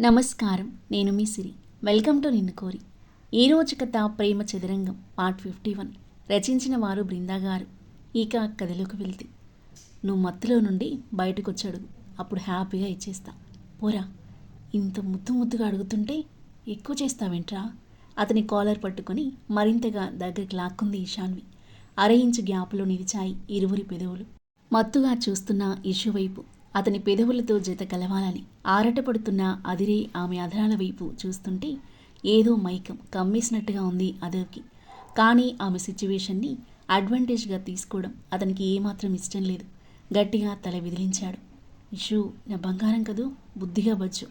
నమస్కారం నేను మీ సిరి. Welcome to నిన్ను కోరి. ఈ రోజు కథ ప్రేమ చదురంగం పార్ట్ ఫిఫ్టీ వన్. రచించిన వారు బృందా గారు. ఇక కథలోకి వెళ్తే. నువ్వు మత్తులో నుండి బయటకు వచ్చాడు అప్పుడు హ్యాపీగా ఇచ్చేస్తా. పోరా. ఇంత ముద్దు ముద్దుగా అడుగుతుంటే ఎక్కువ చేస్తావేంట్రా? అతని కాలర్ పట్టుకొని మరింతగా దగ్గరికి లాక్కుంది ఈశాన్వి. అర ఇంచు గ్యాప్లో నిలిచాయి ఇరువురి పెదవులు. మత్తుగా చూస్తున్న ఇషు వైపు అతని పెదవులతో జత కలవాలని ఆరటపడుతున్న అదిరే ఆమె అధరాల వైపు చూస్తుంటే ఏదో మైకం కమ్మేసినట్టుగా ఉంది అదవ్కి కానీ ఆమె సిచ్యువేషన్ని అడ్వాంటేజ్గా తీసుకోవడం అతనికి ఏమాత్రం ఇష్టం లేదు. గట్టిగా తల విదిలించాడు. ఇషు నా బంగారం కదూ? బుద్ధిగా బజ్జు.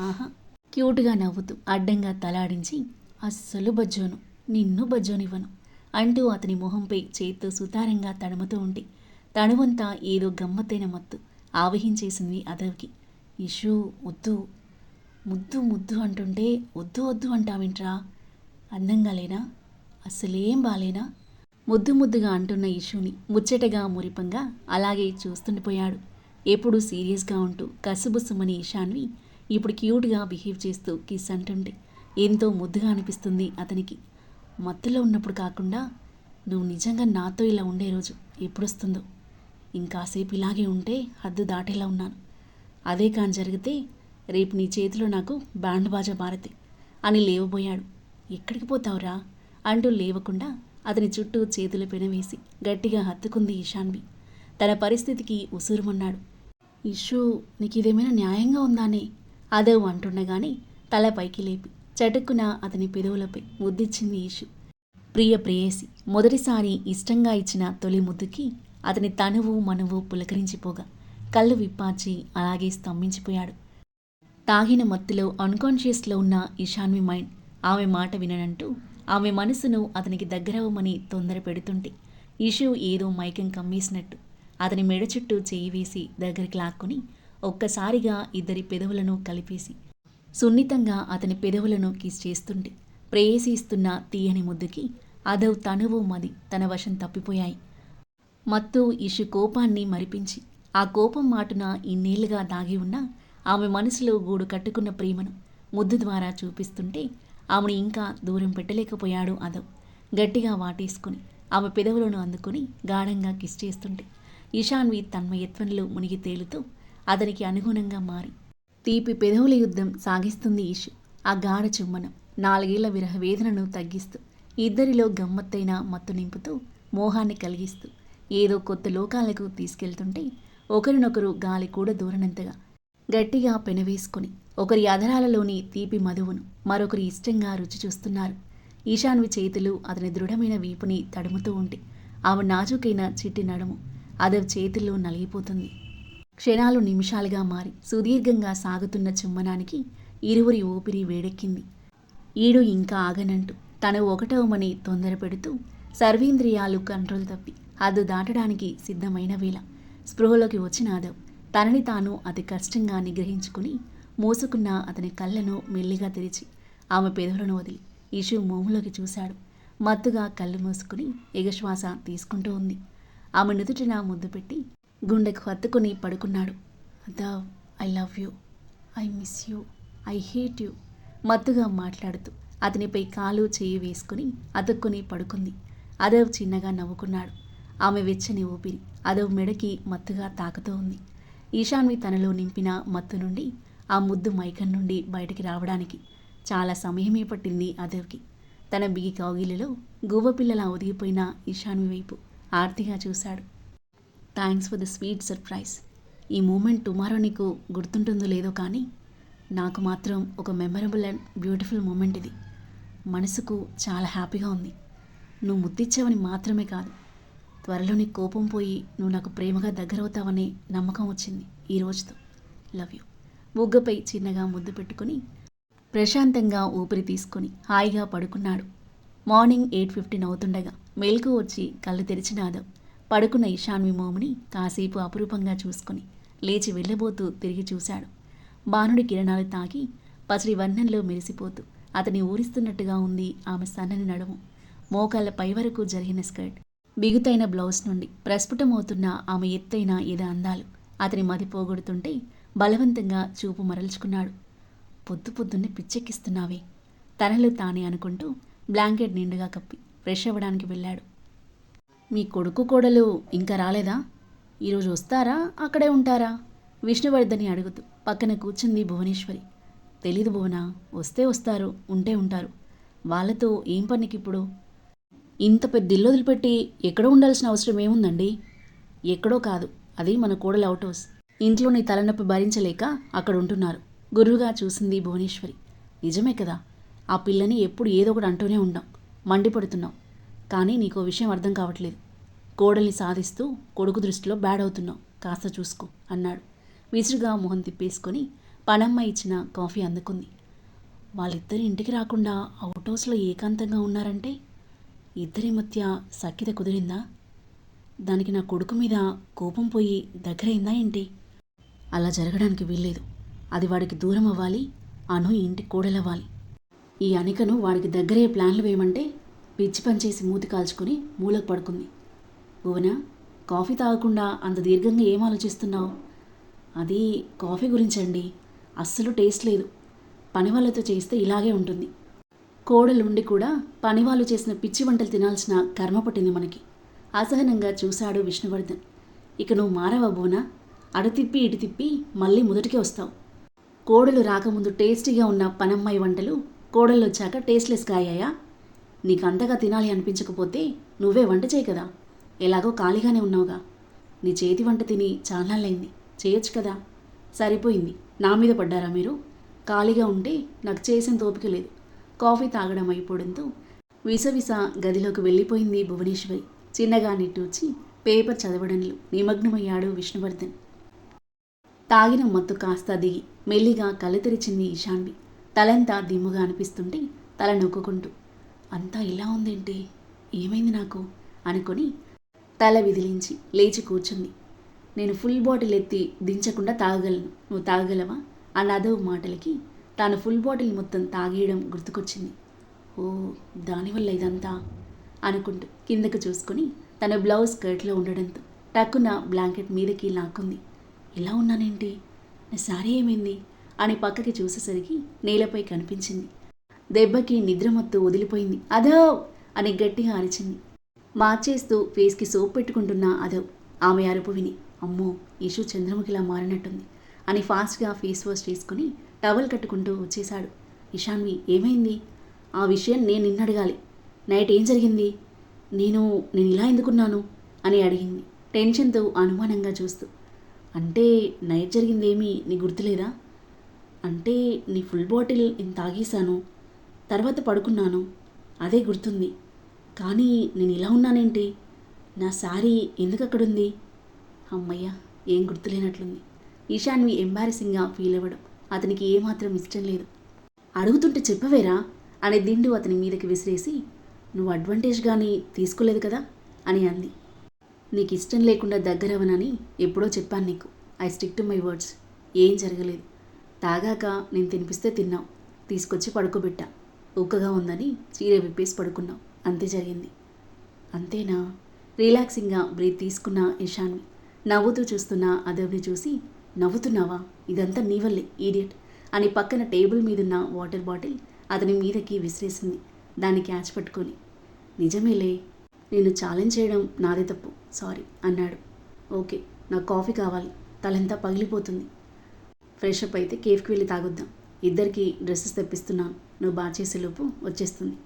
ఆహా! క్యూట్గా నవ్వుతూ అడ్డంగా తలాడించి అస్సలు బజ్జోను నిన్ను బజ్జోనివ్వను అంటూ అతని మొహంపై చేత్తో సుతారంగా తడుముతూ ఉంటే తనువంతా ఏదో గమ్మత్తైన మత్తు. ఆవహించేసింది అదవ్కి ఇషు వద్దు ముద్దు ముద్దు అంటుంటే వద్దు వద్దు అంటావేంట్రా? అందంగా లేనా? అసలేం బాలేనా? ముద్దు ముద్దుగా అంటున్న ఇషుని ముచ్చటగా మురిపంగా అలాగే చూస్తుండిపోయాడు. ఎప్పుడు సీరియస్గా ఉంటూ కసుబుసుమని ఇషాన్వి ఇప్పుడు క్యూట్గా బిహేవ్ చేస్తూ కిస్ అంటుంటే ఎంతో ముద్దుగా అనిపిస్తుంది అతనికి. మత్తులో ఉన్నప్పుడు కాకుండా నువ్వు నిజంగా నాతో ఇలా ఉండే రోజు ఎప్పుడొస్తుందో. ఇంకాసేపు ఇలాగే ఉంటే హద్దు దాటేలా ఉన్నాను. అదే కాని జరిగితే రేపు నీ చేతిలో నాకు బ్యాండ్ బాజా భారతి అని లేవబోయాడు. ఎక్కడికి పోతావురా? అంటూ లేవకుండా అతని చుట్టూ చేతులు పెనవేసి గట్టిగా హత్తుకుంది ఈశాన్వి తన పరిస్థితికి ఉసురుమన్నాడు. ఇషు నీకు ఇదేమైనా న్యాయంగా ఉందానే? అదే అంటుండగానే తల పైకి లేపి చటుక్కున అతని పెదవులపై ముద్దిచ్చింది ఇషు. ప్రియ ప్రేయసి మొదటిసారి ఇష్టంగా ఇచ్చిన తొలి ముద్దుకి అతని తనువు మనువు పులకరించిపోగా కళ్ళు విప్పాచి అలాగే స్తంభించిపోయాడు. తాగిన మత్తులో అన్కాన్షియస్లో ఉన్న ఇషాన్వి మైండ్ ఆమె మాట విననంటూ ఆమె మనసును అతనికి దగ్గరవ్వమని తొందర పెడుతుంటే ఇషు ఏదో మైకం కమ్మేసినట్టు అతని మెడ చుట్టూ చేయి వేసి దగ్గరికి లాక్కుని ఒక్కసారిగా ఇద్దరి పెదవులను కలిపేసి సున్నితంగా అతని పెదవులను కిస్ చేస్తుంటే ప్రేయసిస్తున్న తీయని ముద్దుకి అదవ్ తనువు మది తన వశం తప్పిపోయాయి. మత్తు ఇషు కోపాన్ని మరిపించి ఆ కోపం మాటున ఇన్నేళ్ళుగా దాగి ఉన్న ఆమె మనసులో గూడు కట్టుకున్న ప్రేమను ముద్దు ద్వారా చూపిస్తుంటే ఆమెను ఇంకా దూరం పెట్టలేకపోయాడు అదవ్ గట్టిగా వాటేసుకుని ఆమె పెదవులను అందుకుని గాఢంగా కిస్ చేస్తుంటే ఇషాన్వి తన్మయత్వంలో మునిగి తేలుతూ అతనికి అనుగుణంగా మారి తీపి పెదవుల యుద్ధం సాగిస్తుంది ఈషు ఆ గాఢ చుమ్మనం నాలుగేళ్ళ విరహ వేదనను తగ్గిస్తూ ఇద్దరిలో గమ్మత్తైన మత్తు నింపుతూ మోహాన్ని కలిగిస్తూ ఏదో కొత్త లోకాలకు తీసుకెళ్తుంటే ఒకరినొకరు గాలి కూడా దూరనంతగా గట్టిగా పెనవేసుకుని ఒకరి అధరాలలోని తీపి మధువును మరొకరి ఇష్టంగా రుచి చూస్తున్నారు. ఈశాన్వి చేతులు అతని దృఢమైన వీపుని తడుముతూ ఉంటే ఆమె నాజుకైన చిట్టి నడుము అదవ్ చేతుల్లో నలిగిపోతుంది. క్షణాలు నిమిషాలుగా మారి సుదీర్ఘంగా సాగుతున్న చుమ్మనానికి ఇరువురి ఊపిరి వేడెక్కింది. ఈడు ఇంకా ఆగనంటూ తను ఒకటవమని తొందర పెడుతూ సర్వేంద్రియాలు కంట్రోల్ తప్పి హద్దు దాటడానికి సిద్ధమైన వేళ. స్పృహలోకి వచ్చిన ఆదవ్ తనని తాను అతి కష్టంగా నిగ్రహించుకుని మూసుకున్న అతని కళ్ళను మెల్లిగా తెరిచి ఆమె పెదవులను వదిలి ఇషు మోములోకి చూశాడు. మత్తుగా కళ్ళు మూసుకుని ఎగశ్వాస తీసుకుంటూ ఉంది. ఆమె నుదుటిన ముద్దు పెట్టి గుండెకు హత్తుకుని పడుకున్నాడు. Adhav I love you. I miss you. I hate you. మత్తుగా మాట్లాడుతూ అతనిపై కాలు చేయి వేసుకుని అతుక్కుని పడుకుంది. అదవ్ చిన్నగా నవ్వుకున్నాడు. ఆమె వెచ్చని ఊపిరి అదో మెడకి మత్తుగా తాకుతూ ఉంది. ఈశాన్వి తనలో నింపిన మత్తు నుండి ఆ ముద్దు మైకం నుండి బయటికి రావడానికి చాలా సమయమే పట్టింది అదవ్కి తన బిగి కౌగిలిలో గువ్వపిల్లలా ఒదిగిపోయిన ఈశాన్వి వైపు ఆర్తిగా చూశాడు. Thanks for the sweet surprise. ఈ మూమెంట్ టుమారో నీకు గుర్తుంటుందో లేదో కానీ నాకు మాత్రం ఒక మెమరబుల్ అండ్ బ్యూటిఫుల్ మూమెంట్ ఇది. మనసుకు చాలా హ్యాపీగా ఉంది. నువ్వు ముద్దిచ్చావని మాత్రమే కాదు త్వరలో నీ కోపం పోయి నువ్వు నాకు ప్రేమగా దగ్గరవుతావనే నమ్మకం వచ్చింది ఈ రోజుతో. లవ్ యూ బుగ్గపై చిన్నగా ముద్దు పెట్టుకుని ప్రశాంతంగా ఊపిరి తీసుకుని హాయిగా పడుకున్నాడు. మార్నింగ్ ఎయిట్ ఫిఫ్టీన్ అవుతుండగా మేల్కు వచ్చి కళ్ళు తెరిచిన ఆదవ్ పడుకున్న ఇషాన్వి మోముని కాసేపు అపురూపంగా చూసుకుని లేచి వెళ్ళబోతూ తిరిగి చూశాడు. బాణుడి కిరణాలు తాకి పసిడి వర్ణంలో మెరిసిపోతూ అతని ఊరిస్తున్నట్టుగా ఉంది ఆమె సన్నని నడుము. మోకాళ్ళ పై వరకు జరిగిన స్కర్ట్ బిగుతైన బ్లౌజ్ నుండి ప్రస్ఫుటమవుతున్న ఆమె ఎత్తైన ఏదో అందాలు. అతని మది పోగొడుతుంటే బలవంతంగా చూపు మరల్చుకున్నాడు. పొద్దు పొద్దున్నే పిచ్చెక్కిస్తున్నావే. తనలో తానే అనుకుంటూ బ్లాంకెట్ నిండుగా కప్పి ఫ్రెష్ అవ్వడానికి వెళ్ళాడు. మీ కొడుకు కోడలు ఇంకా రాలేదా? ఈరోజు వస్తారా? అక్కడే ఉంటారా? విష్ణువర్ధని అడుగుతూ పక్కన కూర్చుంది భువనేశ్వరి. తెలీదు భువన వస్తే వస్తారు ఉంటే ఉంటారు. వాళ్ళతో ఏం పనికి ఇప్పుడు ఇంత పెద్ద ఇల్లు వదిలిపెట్టి ఎక్కడో ఉండాల్సిన అవసరం ఏముందండి? ఎక్కడో కాదు అది మన కోడలు అవుట్ హౌస్ ఇంట్లో నీ తలనొప్పి భరించలేక అక్కడ ఉంటున్నారు. గురువుగా చూసింది భువనేశ్వరి. నిజమే కదా ఆ పిల్లని ఎప్పుడు ఏదో ఒకటి అంటూనే ఉండాం మండిపడుతున్నాం. కానీ నీకో విషయం అర్థం కావట్లేదు. కోడల్ని సాధిస్తూ కొడుకు దృష్టిలో బ్యాడ్ అవుతున్నావు కాస్త చూసుకో అన్నాడు. విసురుగా మొహం తిప్పేసుకొని పనమ్మ ఇచ్చిన కాఫీ అందుకుంది. వాళ్ళిద్దరి ఇంటికి రాకుండా అవుట్ హౌస్లో ఏకాంతంగా ఉన్నారంటే? ఇద్దరి మధ్య సఖ్యత కుదిరిందా? దానికి నా కొడుకు మీద కోపం పోయి దగ్గరైందా ఏంటి? అలా జరగడానికి వీల్లేదు. అది వాడికి దూరం అవ్వాలి. అను ఇంటి కోడలవ్వాలి. ఈ అనికను వాడికి దగ్గరే ప్లాన్లు వేయమంటే పిచ్చి పనిచేసి మూతి కాల్చుకొని మూలకు పడుకుంది. భువన కాఫీ తాగకుండా అంత దీర్ఘంగా ఏం ఆలోచిస్తున్నావు? అది కాఫీ గురించండి. అస్సలు టేస్ట్ లేదు. పని వాళ్ళతో చేస్తే ఇలాగే ఉంటుంది. కోడలుండి కూడా పనివాళ్ళు చేసిన పిచ్చి వంటలు తినాల్సిన కర్మ పట్టింది మనకి. అసహనంగా చూశాడు విష్ణువర్ధన్. ఇక నువ్వు మారవా బోనా? తిప్పి ఇటు తిప్పి మళ్ళీ మొదటికే వస్తావు. కోడలు రాకముందు టేస్టీగా ఉన్న పనమ్మాయి వంటలు కోడలు వచ్చాక టేస్ట్లెస్గా అయ్యాయా? నీకు అంతగా తినాలి అనిపించకపోతే నువ్వే వంట చేయి కదా. ఎలాగో ఖాళీగానే ఉన్నావుగా. నీ చేతి వంట తిని చాలాలైంది చేయొచ్చు కదా. సరిపోయింది. నా మీద పడ్డారా మీరు? ఖాళీగా ఉంటే నాకు చేసిన తోపిక లేదు. కాఫీ తాగడం అయిపోవడంతో విసవిస గదిలోకి వెళ్ళిపోయింది భువనేశ్వరి. చిన్నగా నిట్టూచి పేపర్ చదవడంలో నిమగ్నమయ్యాడు విష్ణువర్ధన్. తాగిన మత్తు కాస్త దిగి మెల్లిగా కళ్ళు తెరిచింది ఈశాన్వి. తలంతా దిమ్ముగా అనిపిస్తుంటే తల నొక్కుంటూ అంతా ఇలా ఉందేంటి? ఏమైంది నాకు? అనుకొని తల విదిలించి లేచి కూర్చుంది. నేను ఫుల్ బాటిల్ ఎత్తి దించకుండా తాగగలను నువ్వు తాగగలవా? అన్నదో మాటలకి తాను ఫుల్ బాటిల్ మొత్తం తాగేయడం గుర్తుకొచ్చింది. ఓ దానివల్ల ఇదంతా? అనుకుంటూ కిందకు చూసుకొని తన బ్లౌజ్ స్కర్ట్లో ఉండడంతో టక్కున బ్లాంకెట్ మీదకి లాక్కుంది. ఇలా ఉన్నానేంటి? నా సారీ ఏమైంది? అని పక్కకి చూసేసరికి నేలపై కనిపించింది. దెబ్బకి నిద్రమత్తు వదిలిపోయింది. అదో అని గట్టిగా అరిచింది. మార్చేస్తూ ఫేస్కి సోప్ పెట్టుకుంటున్న అదవ్ ఆమె అరుపు విని అమ్మో ఇషు చంద్రముఖిలా మారినట్టుంది అని ఫాస్ట్గా ఫేస్ వాష్ చేసుకుని టవల్ కట్టుకుంటూ వచ్చేశాడు. ఇషాన్వి ఏమైంది? ఆ విషయం నేను నిన్ను అడగాలి. నైట్ ఏం జరిగింది? నేను నేను ఇలా ఎందుకున్నాను? అని అడిగింది. టెన్షన్తో అనుమానంగా చూస్తూ. అంటే నైట్ జరిగిందేమీ నీ గుర్తులేదా? అంటే నీ ఫుల్ బాటిల్ నేను తాగేశాను తర్వాత పడుకున్నాను. అదే గుర్తుంది. కానీ నేను ఇలా ఉన్నానేంటి? నా శారీ ఎందుకు అక్కడుంది? అమ్మయ్య ఏం గుర్తులేనట్లుంది. ఈశాన్వి ఎంబారసింగ్గా ఫీల్ అవ్వడం. అతనికి ఏమాత్రం ఇష్టం లేదు. అడుగుతుంటే చెప్పవేరా? అనే దిండు అతని మీదకి విసిరేసి నువ్వు అడ్వాంటేజ్ కానీ తీసుకోలేదు కదా? అని అంది. నీకు ఇష్టం లేకుండా దగ్గరవనని ఎప్పుడో చెప్పాను నీకు. I stick to my words. ఏం జరగలేదు. తాగాక నేను తినిపిస్తే తిన్నావు. తీసుకొచ్చి పడుకోబెట్టా. ఉక్కగా ఉందని చీర విప్పేసి పడుకున్నావు. అంతే జరిగింది. అంతేనా? రిలాక్సింగ్గా బ్రీత్ తీసుకున్న ఇషాన్ని నవ్వుతూ చూస్తున్న అదవ్ని చూసి నవ్వుతున్నావా? ఇదంతా నీ వల్లే ఈడియట్ అని పక్కన టేబుల్ మీదున్న వాటర్ బాటిల్ అతని మీదకి విసిరేసింది. దాన్ని క్యాచ్ పట్టుకొని. నిజమేలే నేను ఛాలెంజ్ చేయడం నాదే తప్పు. సారీ అన్నాడు. ఓకే నాకు కాఫీ కావాలి. తలంతా పగిలిపోతుంది. ఫ్రెష్ అప్ అయితే కేఫ్కి వెళ్ళి తాగొద్దాం. ఇద్దరికి డ్రెస్సెస్ తెప్పిస్తున్నాను. నువ్వు బాగా చేసేలోపు వచ్చేస్తుంది.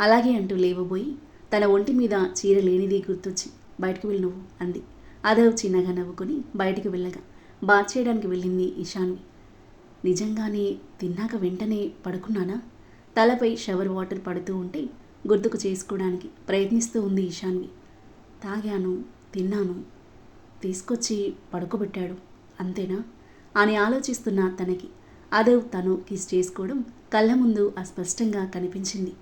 అలాగే అంటూ లేవబోయి తన ఒంటి మీద చీర లేనిది గుర్తొచ్చి బయటకు వెళ్ళి నువ్వు అంది. అదే చిన్నగా నవ్వుకొని బయటికి వెళ్ళగా బాత్ చేయడానికి వెళ్ళింది ఇషాన్వి నిజంగానే తిన్నాక వెంటనే పడుకున్నానా? తలపై షవర్ వాటర్ పడుతూ ఉంటే గుర్తుకు చేసుకోవడానికి ప్రయత్నిస్తూ ఉంది ఈశాన్వి తాగాను తిన్నాను. తీసుకొచ్చి పడుకోబెట్టాడు. అంతేనా? అని ఆలోచిస్తున్న తనకి అదవ్ తను కిస్ చేసుకోవడం కళ్ళ ముందు అస్పష్టంగా కనిపించింది.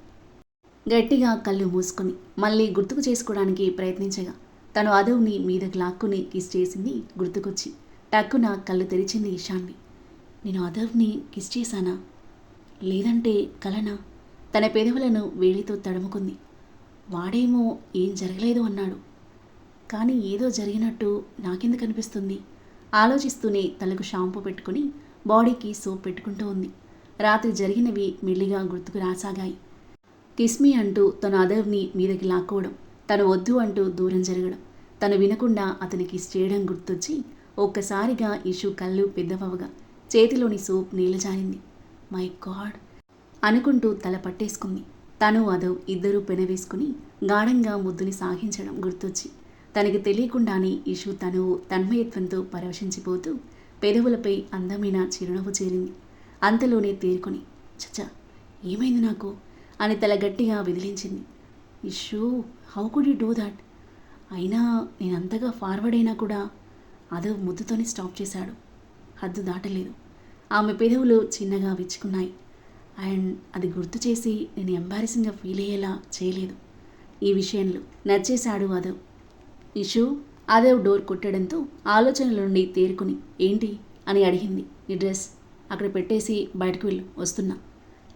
గట్టిగా కళ్ళు మూసుకొని మళ్ళీ గుర్తుకు చేసుకోవడానికి ప్రయత్నించగా తను అదవ్ని మీదకి లాక్కుని కిస్ చేసింది గుర్తుకొచ్చి టక్కున కళ్ళు తెరిచింది ఈశాన్వి. నేను అదవ్ని కిస్ చేశానా? లేదంటే కలనా? తన పెదవులను వేలితో తడుముకుంది. వాడేమో ఏం జరగలేదు అన్నాడు. కానీ ఏదో జరిగినట్టు నాకెందుకు అనిపిస్తుంది? ఆలోచిస్తూనే తలకు షాంపూ పెట్టుకుని బాడీకి సోప్ పెట్టుకుంటూ ఉంది. రాత్రి జరిగినవి మెల్లిగా గుర్తుకు రాసాగాయి. కిస్మి అంటూ తన అదవ్ని మీదకి లాక్కోవడం తను వద్దు అంటూ దూరం జరగడం తను వినకుండా అతనికి కిస్ చేయడం గుర్తొచ్చి ఒక్కసారిగా ఇషు కళ్ళు పెద్దవవగా చేతిలోని సోప్ నీళ్ళ మై గాడ్! అనుకుంటూ తల పట్టేసుకుంది. తను అదవ్ ఇద్దరూ పెనవేసుకుని గాఢంగా ముద్దుని సాగించడం గుర్తొచ్చి తనకి తెలియకుండానే ఇషు తను తన్మయత్వంతో పరవశించిపోతూ పెదవులపై అందమైన చిరునవ్వు చేరింది. అంతలోనే తేరుకొని చచ్చా ఏమైంది నాకు? అని తల గట్టిగా విదిలించింది. Ishu how could you do that? అయినా నేనంతగా ఫార్వర్డ్ అయినా కూడా అదో ముద్దుతోనే స్టాప్ చేశాడు. హద్దు దాటలేదు. ఆమె పెదవులు చిన్నగా విచ్చుకున్నాయి. అండ్ అది గుర్తు చేసి నేను ఎంబారసింగ్గా ఫీల్ అయ్యేలా చేయలేదు. ఈ విషయంలో నచ్చేశాడు అదవ్ ఇషు అదేవ్ డోర్ కొట్టడంతో ఆలోచనల నుండి తేరుకుని ఏంటి? అని అడిగింది. నీ డ్రెస్ అక్కడ పెట్టేసి బయటకు వెళ్ళు వస్తున్నా.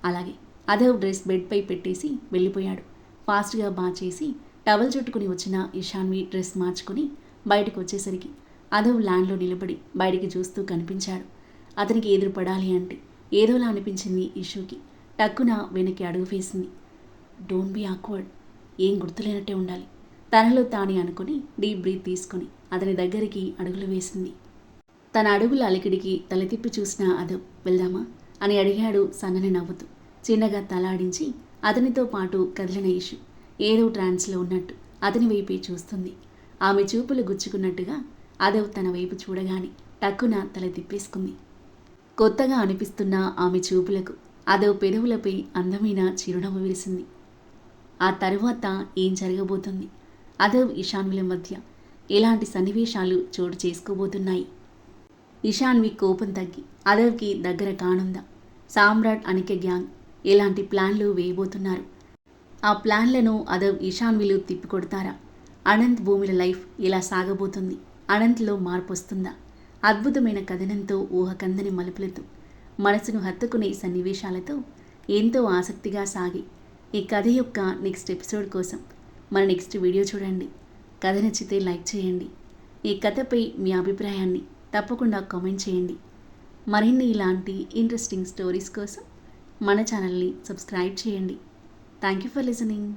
అలాగే అదేవ్ డ్రెస్ బెడ్పై పెట్టేసి వెళ్ళిపోయాడు. ఫాస్ట్గా బా చేసి టవల్ చుట్టుకుని వచ్చిన ఇషాన్వి డ్రెస్ మార్చుకుని బయటకు వచ్చేసరికి అధవ్ ల్యాండ్లో నిలబడి బయటికి చూస్తూ కనిపించాడు. అతనికి ఎదురు పడాలి అంటే ఏదోలా అనిపించింది ఇషుకి. టక్కున వెనక్కి అడుగు వేసింది. Don't be awkward. ఏం గుర్తులేనట్టే ఉండాలి. తనలో తానే అనుకుని డీప్ బ్రీత్ తీసుకుని అతని దగ్గరికి అడుగులు వేసింది. తన అడుగుల అలికిడికి తల తిప్పి చూసిన అదవ్ వెళ్దామా? అని అడిగాడు సన్నని నవ్వుతూ. చిన్నగా తలాడించి అతనితో పాటు కదిలిన ఇషు ఏదో ట్రాన్స్లో ఉన్నట్టు అతని వైపే చూస్తుంది. ఆమె చూపులు గుచ్చుకున్నట్టుగా అదవ్ తన వైపు చూడగానే టక్కున తల తిప్పేసుకుంది. కొత్తగా అనిపిస్తున్న ఆమె చూపులకు అదవ్ పెదవులపై అందమైన చిరునవ్వు విరిసింది. ఆ తరువాత ఏం జరగబోతుంది? అదవ్ ఇషాన్విల మధ్య ఎలాంటి సన్నివేశాలు చోటు చేసుకోబోతున్నాయి? ఇషాన్వి కోపం తగ్గి అదవ్కి దగ్గర కానుందా? సామ్రాట్ అనిక గ్యాంగ్ ఎలాంటి ప్లాన్లు వేయబోతున్నారు? ఆ ప్లాన్లను అదవ్ ఇషాన్విలు తిప్పికొడతారా? అనంత్ భూమిల లైఫ్ ఇలా సాగబోతుంది? అనంత్లో మార్పు వస్తుందా అద్భుతమైన కథనంతో ఊహకందని మలుపులతో మనసును హత్తుకునే సన్నివేశాలతో ఎంతో ఆసక్తిగా సాగి ఈ కథ యొక్క నెక్స్ట్ ఎపిసోడ్ కోసం మన నెక్స్ట్ వీడియో చూడండి. కథ నచ్చితే లైక్ చేయండి. ఈ కథపై మీ అభిప్రాయాన్ని తప్పకుండా కామెంట్ చేయండి. మరిన్ని ఇలాంటి ఇంట్రెస్టింగ్ స్టోరీస్ కోసం మన ఛానల్ని సబ్స్క్రైబ్ చేయండి. Thank you for listening